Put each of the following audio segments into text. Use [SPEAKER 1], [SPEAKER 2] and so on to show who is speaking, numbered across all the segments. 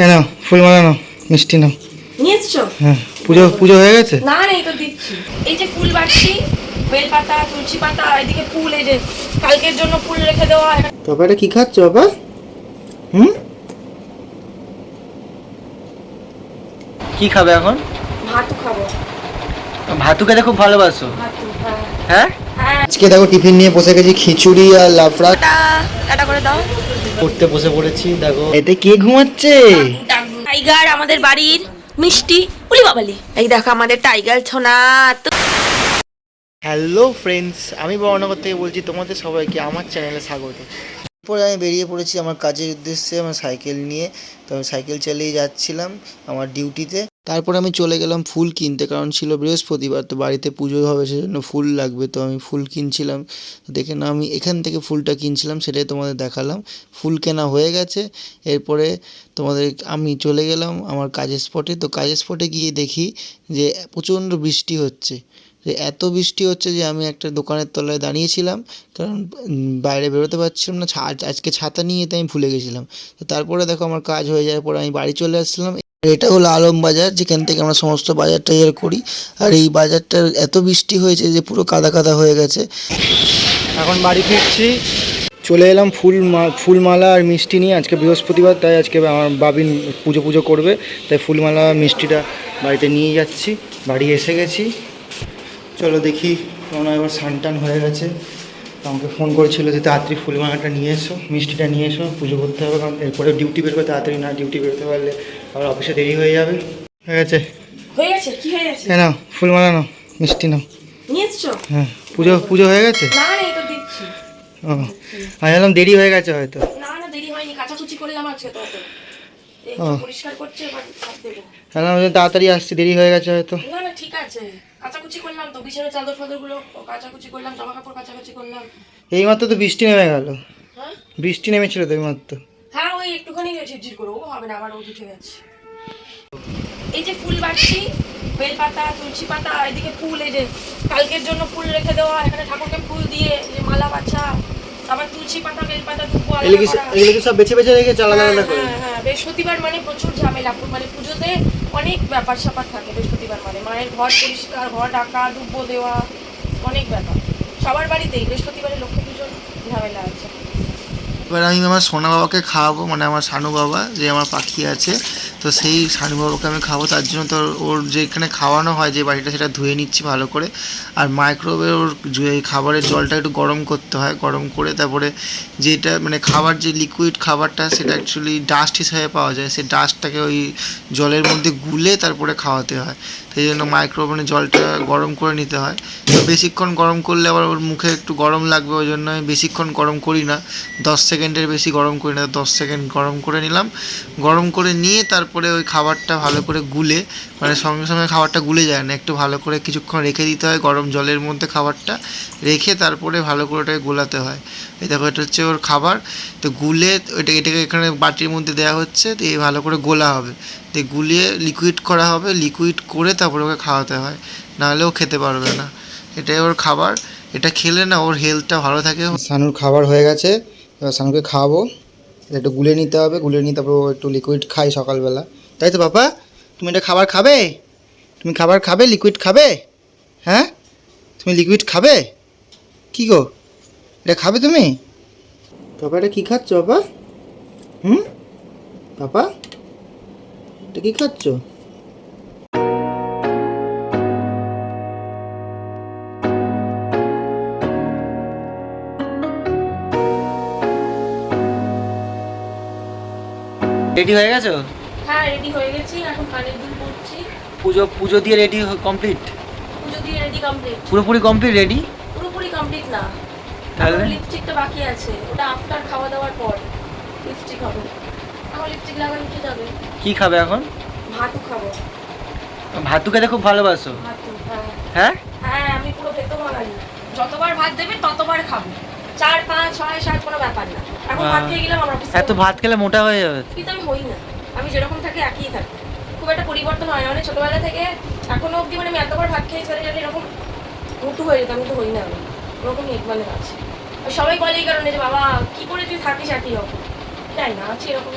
[SPEAKER 1] নাও ফুল মালা নাও মিষ্টি নাও।
[SPEAKER 2] নিয়ে
[SPEAKER 1] হ্যাঁ পুজো পুজো হয়ে গেছে?
[SPEAKER 2] না না এই তো দিচ্ছি। এই যে ফুল বাড়ছি বেল পাতা তুলসী পাতা এদিকে ফুল এই যে কালকের জন্য ফুল রেখে দেওয়া
[SPEAKER 1] বাবা এটা কি খাচ্ছ বাবা? হুম? কি খাবে এখন?
[SPEAKER 2] ভাতু খাব।
[SPEAKER 1] ভাতু খেতে খুব ভালোবাসো।
[SPEAKER 2] হ্যাঁ।
[SPEAKER 1] হ্যাঁ?
[SPEAKER 2] হ্যাঁ।
[SPEAKER 1] আজকে দেখো টিফিন নিয়ে বসে গেছি খিচুড়ি আর লাফড়া।
[SPEAKER 2] টাটা করে দাও।
[SPEAKER 1] পড়তে বসে পড়েছি দেখো। এতে কে ঘুমাচ্ছে?
[SPEAKER 2] টাইগার আমাদের বাড়ির মিষ্টি উলি বাবালি এই দেখো আমাদের টাইগার ছোনা।
[SPEAKER 1] হ্যালো ফ্রেন্ডস আমি বর্ণনগর থেকে বলছি তোমাদের সবাইকে আমার চ্যানেলে স্বাগত। এরপরে আমি বেরিয়ে পড়েছি আমার কাজের উদ্দেশ্যে, আমার সাইকেল নিয়ে। তো আমি সাইকেল চালিয়ে যাচ্ছিলাম আমার ডিউটিতে। তারপর আমি চলে গেলাম ফুল কিনতে, কারণ ছিল বৃহস্পতিবার, তো বাড়িতে পুজো হবে, সেজন্য ফুল লাগবে। তো আমি ফুল কিনছিলাম। দেখে না আমি এখান থেকে ফুলটা কিনছিলাম, সেটাই তোমাদের দেখালাম। ফুল কেনা হয়ে গেছে। এরপরে তোমাদের, আমি চলে গেলাম আমার কাজের স্পটে তো কাজের স্পটে গিয়ে দেখি যে প্রচণ্ড বৃষ্টি হচ্ছে। যে এত বৃষ্টি হচ্ছে যে আমি একটা দোকানের তলায় দাঁড়িয়েছিলাম, কারণ বাইরে বেরোতে পারছিলাম না আজকে ছাতা নিয়ে যেতে আমি ভুলে গেছিলাম। তো তারপরে দেখো আমার কাজ হয়ে যাওয়ার পরে আমি বাড়ি চলে আসছিলাম। এটা হলো আলম বাজার, যেখান থেকে আমরা সমস্ত বাজারটা ইয়ে করি। আর এই বাজারটার এত বৃষ্টি হয়েছে যে পুরো কাদা কাদা হয়ে গেছে। এখন বাড়ি ফিরছি। চলে এলাম ফুল ফুলমালা আর মিষ্টি নিয়ে। আজকে বৃহস্পতিবার, তাই আজকে আমার বাবিন পুজো পুজো করবে। তাই ফুলমালা, মিষ্টিটা বাড়িতে নিয়ে যাচ্ছি। বাড়ি এসে গেছি। চলো দেখি কেননা এবার সানটান হয়ে গেছে। তো আমাকে ফোন করেছিল যে তাড়াতাড়ি ফুলমালাটা নিয়ে এসো মিষ্টিটা নিয়ে এসো পুজো করতে হবে কারণ এরপরে ডিউটি বেরোবে তাড়াতাড়ি না ডিউটি বেরোতে পারলে আবার অফিসে দেরি হয়ে যাবে। হয়ে গেছে?
[SPEAKER 2] হয়ে গেছে? কি হয়ে গেছে?
[SPEAKER 1] নাও ফুলমালা নাও মিষ্টি নাও।
[SPEAKER 2] নিয়ে এসছো?
[SPEAKER 1] হ্যাঁ পুজো পুজো হয়ে গেছে?
[SPEAKER 2] না না এই তো দিচ্ছি
[SPEAKER 1] ও আমি ভাবলাম দেরি হয়ে গেছে হয়তো।
[SPEAKER 2] না না দেরি হয়নি কাচাকুচি করলাম আজকে তো। পরিষ্কার করছে এবার দেবো।
[SPEAKER 1] তাড়াতাড়ি আসছি দেরি হয়ে গেছে হয়তো।
[SPEAKER 2] না না ঠিক আছে। কাচাকুচি করলাম তো বিছানা চাদর ফাদরগুলো কাচাকুচি করলাম জামা কাপড় কাচাকুচি করলাম।
[SPEAKER 1] এইমাত্র তো বৃষ্টি নেমে গেল।
[SPEAKER 2] হ্যাঁ?
[SPEAKER 1] বৃষ্টি নেমেছিল তো এইমাত্র।
[SPEAKER 2] হ্যাঁ ওই একটুখানি ঝিরঝির করে ও হবে না আবার ও উঠে গেছে। এই যে ফুল বাড়ছি বেল পাতা তুলসী পাতা এদিকে ফুল এই যে কালকের জন্য ফুল রেখে দেওয়া এখানে ঠাকুরকে ফুল দিয়ে যে মালা বাছা আবার তুলসী পাতা বেল পাতা দুপো আলাদা
[SPEAKER 1] এগুলো সব বেছে বেছে রেখেছে আলাদা
[SPEAKER 2] হ্যাঁ, হ্যাঁ, হ্যাঁ, বৃহস্পতিবার মানে প্রচুর ঝামেলা মানে পুজোতে অনেক ব্যাপার স্যাপার থাকে বৃহস্পতিবার মানে। মায়ের ঘর পরিষ্কার, ঘর ডাকা ডুব্বো দেওয়া, অনেক ব্যাপার। সবার বাড়িতেই বৃহস্পতিবারে লক্ষ্মী পুজোর ঝামেলা আছে।
[SPEAKER 1] এবার আমি আমার সোনা বাবাকে খাওয়াবো মানে আমার সানু বাবা, যে আমার পাখি আছে। তো সেই সানু বাবাকে আমি খাব, তার জন্য তো ওর যেখানে খাওয়ানো হয়, যে বাড়িটা সেটা ধুয়ে নিচ্ছি ভালো করে। আর মাইক্রোওয়েভে ওর খাবারের জলটা একটু গরম করতে হয়, গরম করে তারপরে যেটা মানে খাবার যে লিকুইড খাবারটা, সেটা অ্যাকচুয়ালি ডাস্ট হিসাবে পাওয়া যায়। সেই ডাস্টটাকে ওই জলের মধ্যে গুলে তারপরে খাওয়াতে হয়। সেই জন্য মাইক্রোওভেনে জলটা গরম করে নিতে হয়। তো বেশিক্ষণ গরম করলে আবার ওর মুখে একটু গরম লাগবে, ওই জন্য আমি বেশিক্ষণ গরম করি না। দশ সেকেন্ডের বেশি গরম করি না, দশ সেকেন্ড গরম করে নিলাম। গরম করে নিয়ে তারপরে ওই খাবারটা ভালো করে গুলে মানে সঙ্গে সঙ্গে খাবারটা গুলে যায় না, একটু ভালো করে কিছুক্ষণ রেখে দিতে হয়, গরম জলের মধ্যে খাবারটা রেখে তারপরে ভালো করে ওটাকে গোলাতে হয়। এই দেখো, এটা হচ্ছে ওর খাবার। তো গুলে ওইটা, এটাকে এখানে বাটির মধ্যে দেওয়া হচ্ছে তো এই ভালো করে গোলা হবে। তো গুলিয়ে লিকুইড করা হবে লিকুইড করে তারপরে ওকে খাওয়াতে হয়। নাহলে ও খেতে পারবে না। এটাই ওর খাবার। এটা খেলে না ওর হেলথটা ভালো থাকে। সানুর খাবার হয়ে গেছে। এবার সানুকে খাওয়াবো। এটা একটু গুলে নিতে হবে, গুলে নিয়ে তারপর একটু লিকুইড খাই সকালবেলা। তাই তো বাবা? তুমি এটা খাবার খাবে? তুমি খাবার খাবে? লিকুইড খাবে? হ্যাঁ? তুমি লিকুইড খাবে? কি গো? এটা খাবে তুমি? বাবা, এটা কী খাচ্ছ বাবা? হুম? বাবা, এটা কী খাচ্ছ? রেডি হয়ে গেছো?
[SPEAKER 2] হ্যাঁ রেডি হয়ে গেছি এখন কানের দুল পড়ছি
[SPEAKER 1] পুজো পুজো দিয়ে রেডি কমপ্লিট
[SPEAKER 2] পুজো দিয়ে রেডি কমপ্লিট
[SPEAKER 1] পুরোপুরি কমপ্লিট রেডি
[SPEAKER 2] পুরোপুরি কমপ্লিট না।
[SPEAKER 1] তাহলে?
[SPEAKER 2] লিপস্টিকটা বাকি আছে ওটা আফটার খাওয়া দাওয়ার পর লিপস্টিক হবে। আমার লিপস্টিক লাগানো উঠে যাবে।
[SPEAKER 1] কি খাবে এখন?
[SPEAKER 2] ভাতু খাব।
[SPEAKER 1] ভাতু খেতে খুব ভালোবাসো।
[SPEAKER 2] ভাতু হ্যাঁ।
[SPEAKER 1] হ্যাঁ?
[SPEAKER 2] হ্যাঁ আমি পুরো ভেতো বাঙালি। যতবার ভাত দেবে ততবার খাব। চার পাঁচ ছয় সাত কোনো ব্যাপার না। এখন ভাত খেয়ে গেলাম আমার
[SPEAKER 1] এত ভাত খেলে মোটা হয়ে যাবে।
[SPEAKER 2] কিন্তু আমি হই না। আমি যেরকম থাকি একই থাকি। খুব একটা পরিবর্তন হয় মানে ছোটবেলা থেকে এখনও অবধি মানে আমি এতবার ভাত খেয়ে চলে গেলে এরকম মোটু হয়ে যেত আমি তো হই না আমি। ওরকম এক মানে আছে। আর সবাই বলে এই কারণে যে বাবা কি করে তুই থাকিস একই রকম? তাই না আছি এরকম।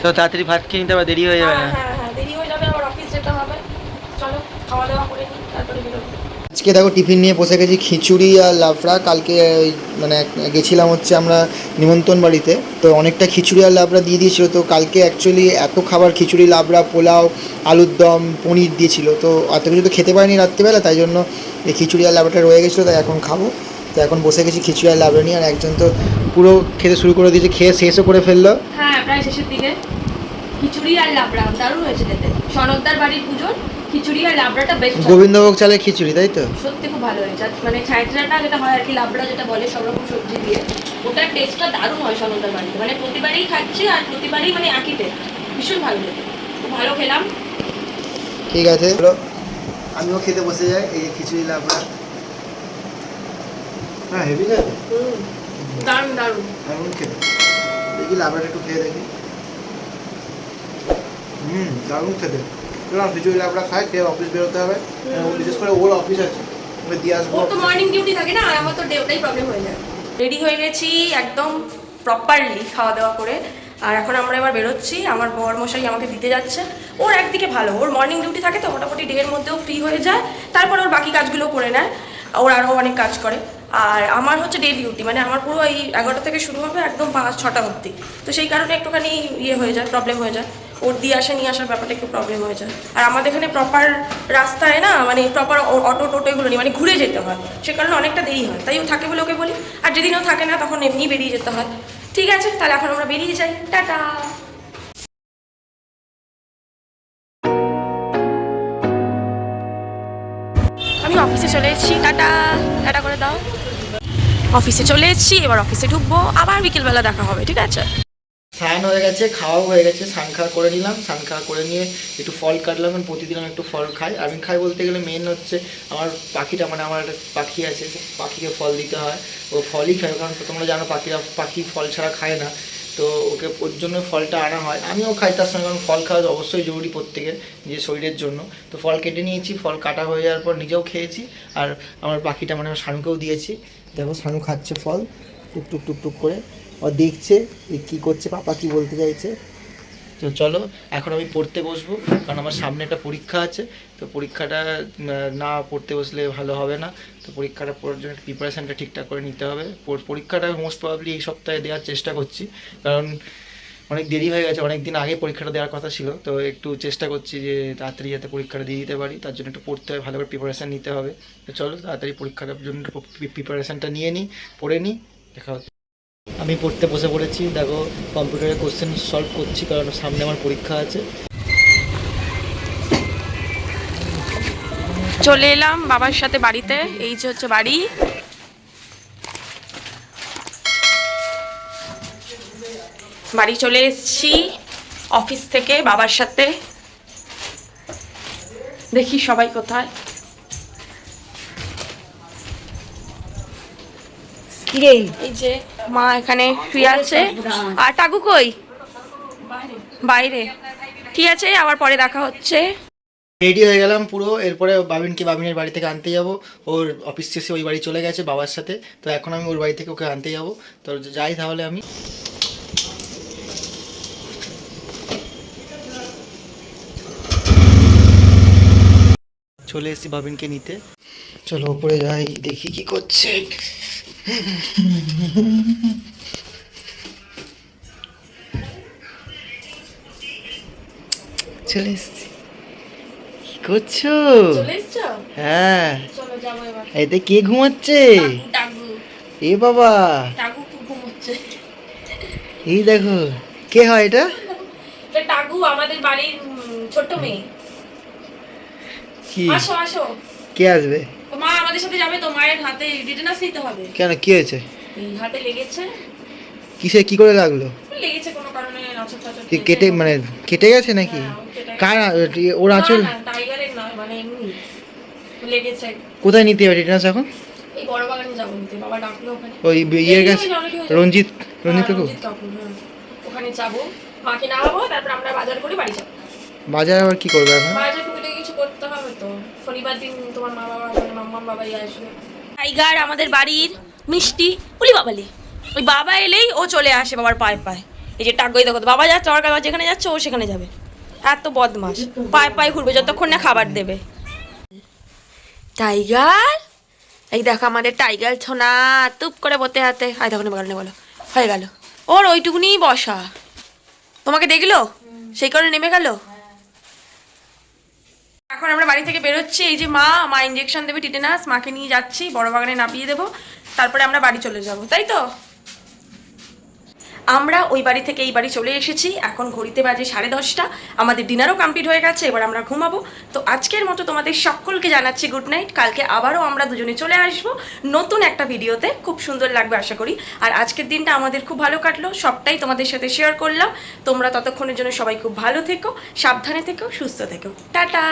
[SPEAKER 1] তো তাড়াতাড়ি ভাত খেয়ে নিতে দেরি হয়ে যাবে
[SPEAKER 2] হ্যাঁ হ্যাঁ হ্যাঁ দেরি হয়ে যাবে আবার অফিস যেতে হবে। চলো খাওয়া দাওয়া করে নিই তারপরে বেরোবো।
[SPEAKER 1] আজকে দেখো টিফিন নিয়ে বসে গেছি, খিচুড়ি আর লাফড়া। কালকে মানে গেছিলাম হচ্ছে আমরা নিমন্ত্রণ বাড়িতে। তো অনেকটা খিচুড়ি আর লাবড়া দিয়ে দিয়েছিল। তো কালকে অ্যাকচুয়ালি এত খাবার, খিচুড়ি লাবড়া পোলাও, আলুর দম, পনির দিয়েছিল। তো এত কিছু তো খেতে পারিনি রাত্রিবেলা, তাই জন্য এই খিচুড়ি আর লাবড়াটা রয়ে গেছিল। তাই এখন খাব। তো এখন বসে গেছি খিচুড়ি আর লাবড়া নিয়ে। আর একজন তো পুরো খেতে শুরু করে দিয়েছে, খেয়ে শেষও করে ফেলল।
[SPEAKER 2] হ্যাঁ প্রায় শেষের দিকে। খিচুড়ি আর লাবড়া দারুণ হয়েছে খেতে। সনকদার বাড়ির পুজোর। খিচুড়ি আর লাবড়াটা বেশ
[SPEAKER 1] গোবিন্দভোগ চালের খিচুড়ি তাই তো?
[SPEAKER 2] সত্যি খুব ভালো হয়েছে। মানে ছাইটরাটা যেটা হয় আর কি লাবড়া যেটা বলে সব রকম সবজি দিয়ে ওটার টেস্টটা দারুণ হয় সনকদার বাড়িতে। মানে প্রতিবারই খাচ্ছি আর প্রতিবারই মানে একই টেস্ট ভীষণ ভালো খেতে। খুব ভালো খেলাম।
[SPEAKER 1] ঠিক আছে। চলো আমিও খেতে বসে যাই এই যে খিচুড়ি লাবড়া। হ্যাঁ হেভি যাবে
[SPEAKER 2] দারুণ দারুণ।
[SPEAKER 1] দারুণ খেতে। দেখি লাবড়াটা একটু খেয়ে দেখি। হুম দারুণ খেতে। চলাম খিচুড়ি লাবড়া খাই খেয়ে অফিস বেরোতে হবে। ও বিশেষ করে ওর অফিস আছে ওকে দিয়ে আসব
[SPEAKER 2] ওর তো মর্নিং ডিউটি থাকে না আর আমার তো ডে ওটাই প্রবলেম হয়ে যায়। রেডি হয়ে গেছি একদম প্রপারলি খাওয়া দাওয়া করে। আর এখন আমরা এবার বেরোচ্ছি আমার বর মশাই আমাকে দিতে যাচ্ছে। ওর একদিকে ভালো ওর মর্নিং ডিউটি থাকে তো মোটামুটি ডের মধ্যেও ফ্রি হয়ে যায়। তারপর ওর বাকি কাজগুলো করে নেয় ওর আরও অনেক কাজ করে। আর আমার হচ্ছে ডে ডিউটি মানে আমার পুরো এই এগারোটা থেকে শুরু হবে একদম পাঁচ ছটা অবধি। তো সেই কারণে একটুখানি ইয়ে হয়ে যায় প্রবলেম হয়ে যায়। ওর দিয়ে আসা, নিয়ে আসার ব্যাপারটা একটু প্রবলেম হয়ে যায়। আর আমাদের এখানে প্রপার রাস্তায় না মানে প্রপার অটো টোটো এগুলো নেই মানে ঘুরে যেতে হয়। সে কারণে অনেকটা দেরি হয়। তাই ও থাকে বলে ওকে বলি, আর যেদিন ও থাকে না, তখন এমনি বেরিয়ে যেতে হয়। ঠিক আছে, তাহলে এখন আমরা বেরিয়ে যাই। টাটা! আমি অফিসে চলে এসেছি। টাটা! টাটা করে দাও। অফিসে চলে এসেছি, এবার অফিসে ঢুকবো। আবার বিকেলবেলা দেখা হবে, ঠিক আছে?
[SPEAKER 1] স্নান হয়ে গেছে, খাওয়াও হয়ে গেছে, স্নান খাওয়া করে নিলাম, স্নান খাওয়া করে নিয়ে একটু ফল কাটলাম কারণ প্রতিদিন আমি একটু ফল খাই। আমি খাই বলতে গেলে মেন হচ্ছে আমার পাখিটা মানে আমার একটা পাখি আছে পাখিকে ফল দিতে হয়। ও ফলই খায়, কারণ তোমরা জানো পাখিরা, পাখি ফল ছাড়া খায় না। তো ওকে ওর জন্য ফলটা আনা হয়। আমিও খাই তার সঙ্গে, কারণ ফল খাওয়া অবশ্যই জরুরি প্রত্যেকের, নিজের শরীরের জন্য। তো ফল কেটে নিয়েছি, ফল কাটা হয়ে যাওয়ার পর নিজেও খেয়েছি। আর আমার পাখিটা মানে আমার শানুকেও দিয়েছি। দেখো শানু খাচ্ছে ফল টুক টুক টুক টুক করে। ও দেখছে যে কী করছে, পাপা কি বলতে চাইছে। তো চলো, এখন আমি পড়তে বসবো, কারণ আমার সামনে একটা পরীক্ষা আছে, তো পরীক্ষাটা না পড়তে বসলে ভালো হবে না, তো পরীক্ষাটা পড়ার জন্য প্রিপারেশানটা ঠিকঠাক করে নিতে হবে। পর- পরীক্ষাটা মোস্ট প্রবাবলি এই সপ্তাহে দেওয়ার চেষ্টা করছি, কারণ অনেক দেরি হয়ে গেছে অনেক দিন আগে পরীক্ষাটা দেওয়ার কথা ছিল, তো একটু চেষ্টা করছি যে তাড়াতাড়ি যাতে পরীক্ষাটা দিয়ে দিতে পারি, তার জন্য একটু পড়তে হবে, ভালো করে প্রিপারেশান নিতে হবে। তো চলো, তাড়াতাড়ি পরীক্ষাটার জন্য প্রিপারেশানটা নিয়ে নিই, পড়ে নিই, দেখা হচ্ছে। আমি পড়তে বসে পড়েছি। দেখো কম্পিউটারে কোশ্চেন সলভ করছি কারণ সামনে আমার পরীক্ষা আছে।
[SPEAKER 2] চলে এলাম বাবার সাথে বাড়িতে। এই যে হচ্ছে বাড়ি। বাড়ি চলে এসেছি অফিস থেকে বাবার সাথে। দেখি সবাই কোথায়।
[SPEAKER 3] কিরে?
[SPEAKER 2] এই যে মা এখানে শুয়ে আছে। আর টাকু কই? বাইরে। ঠিক আছে? আবার পরে দেখা হচ্ছে।
[SPEAKER 1] রেডি হয়ে গেলাম পুরো। এরপরে বাবিনকে বাবিনের বাড়ি থেকে আনতে যাব। ওর অফিস শেষে ওই বাড়ি চলে গেছে বাবার সাথে। তো এখন আমি ওর বাড়ি থেকে ওকে আনতে যাব। তো যাই তাহলে আমি। চলে এসেছি বাবিনকে নিতে। চলো ওপরে যাই, দেখি কি করছে। চলে এসেছি। কি করছ? হ্যাঁ। এতে কে ঘুমাচ্ছে? এ বাবা। এই দেখো কে হয় এটা?
[SPEAKER 2] টাকু আমাদের বাড়ির ছোট্ট মেয়ে।
[SPEAKER 1] কি?
[SPEAKER 2] আসো আসো।
[SPEAKER 1] কে আসবে?
[SPEAKER 2] তো মা আমাদের সাথে যাবে তো মায়ের হাতে নিতে হবে।
[SPEAKER 1] কেন কি হয়েছে?
[SPEAKER 2] হাতে লেগেছে।
[SPEAKER 1] কিসে কি করে লাগল?
[SPEAKER 2] লেগেছে কোনো কারণে আঁচড়
[SPEAKER 1] কি কেটে মানে কেটে গেছে নাকি? কার ওর
[SPEAKER 2] না, টাইগারের নয় মানে এমনি লেগেছে।
[SPEAKER 1] কোথায় নিতে হবে টিটানাস এখন?
[SPEAKER 2] এই বড় বাগানে যাব নিতে বাবা ডাকলো ওখানে।
[SPEAKER 1] ওই ইয়ের কাছে। রঞ্জিত রঞ্জিত
[SPEAKER 2] হ্যাঁ,
[SPEAKER 1] কাকু?
[SPEAKER 2] রঞ্জিত কাকু হ্যাঁ। ওখানে যাব মাকে নামাবো তারপর আমরা বাজার করে বাড়ি যাব।
[SPEAKER 1] বাজার আবার কি করবে এখন?
[SPEAKER 2] বাজার কিছু করতে হবে তো। শনিবার দিন তোমার মা বাবা মানে মাম্মাম বাবাই আসবে। টাইগার আমাদের বাড়ির মিষ্টি উলি বাবালি। ওই বাবা এলেই ও চলে আসে বাবার পায়ে পায়ে। এই যে টাকই দেখো বাবা যাচ্ছে আমার বাবা যেখানে যাচ্ছে ও সেখানে যাবে। এত বদমাস পায়ে পায়ে ঘুরবে যতক্ষণ না খাবার দেবে। টাইগার? এই দেখো আমাদের টাইগার ছোনা তুপ করে বতে হাতে। আয় দেখো বলো বলো। হয়ে গেল। ওর ওইটুকুনি বসা। তোমাকে দেখল? সেই কারণে নেমে গেল? এখন আমরা বাড়ি থেকে বেরোচ্ছি। এই যে মা মা ইঞ্জেকশন দেবে টিটেনাস, মাকে নিয়ে যাচ্ছি, বড় বাগানে নাপিয়ে দেবো। তারপরে আমরা বাড়ি চলে যাব, তাই তো? আমরা ওই বাড়ি থেকে এই বাড়ি চলে এসেছি। এখন ঘড়িতে বাজে সাড়ে দশটা। আমাদের ডিনারও কমপ্লিট হয়ে গেছে, এবার আমরা ঘুমাবো। তো আজকের মতো তোমাদের সকলকে জানাচ্ছি গুড নাইট কালকে আবারও আমরা দুজনে চলে আসব নতুন একটা ভিডিওতে। খুব সুন্দর লাগবে আশা করি। আর আজকের দিনটা আমাদের খুব ভালো কাটলো, সবটাই তোমাদের সাথে শেয়ার করলাম। তোমরা ততক্ষণের জন্য সবাই খুব ভালো থেকো, সাবধানে থেকো, সুস্থ থেকো। টাটা!